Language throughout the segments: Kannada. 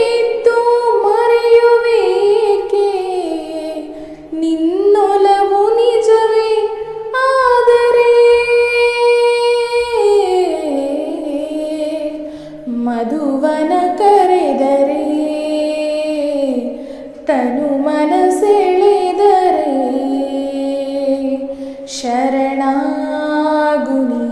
ಬಿಟ್ಟು ಮರೆಯುವೇಕೆ? ನಿನ್ನೊಲವು ನಿಜವೇ? ಆದರೆ ಮಧುವನ ಕರೆದರೆ ತನು ಮನಸೆಳೆದರೆ ಶರಣಾಗುನಿ.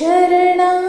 शरणा